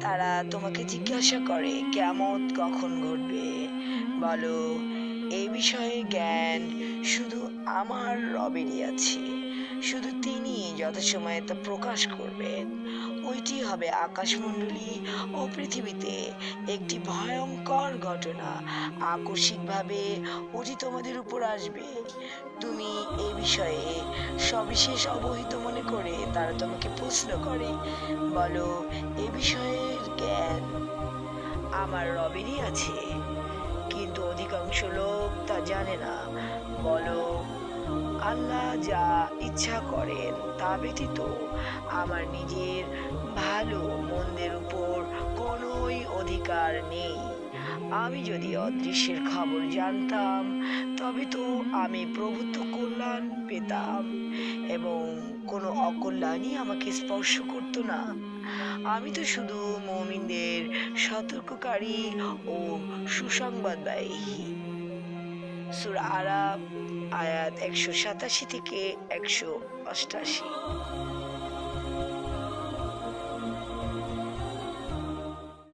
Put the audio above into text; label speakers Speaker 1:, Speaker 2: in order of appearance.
Speaker 1: তারা তোমাকে জিজ্ঞাসা করে কেমন কখন ঘটবে? বলো এই বিষয়ে জ্ঞান শুধু আমার রবেরই আছে। শুধু তিনি যথাসময়ে তা প্রকাশ করবেন। ওইটি হবে আকাশমণ্ডলী ও পৃথিবীতে একটি ভয়ঙ্কর ঘটনা। আকস্মিকভাবে ওটি তোমাদের উপর আসবে। তুমি এই বিষয়ে সবিশেষ অবহিত মনে করে তারা তোমাকে প্রশ্ন করে। বলো, এ বিষয়ের জ্ঞান আমার রবেরই আছে। কিন্তু অধিকাংশ লোক তা জানে না। বলো, আল্লাহ যা ইচ্ছা করেন তা ব্যতীত আমার নিজের ভালো মন্দের উপর কোনোই অধিকার নেই। আমি যদি অদৃশ্যের খবর জানতাম, তবে তো আমি প্রভুত্ব কল্যাণ পেতাম এবং কোনো অকল্যাণই আমাকে স্পর্শ করতো না। আমি তো শুধু মমিনদের সতর্ককারী ও সুসংবাদবাহী সুরা আরাব আয়াত একশো সাতাশি থেকে একশো অষ্টাশি।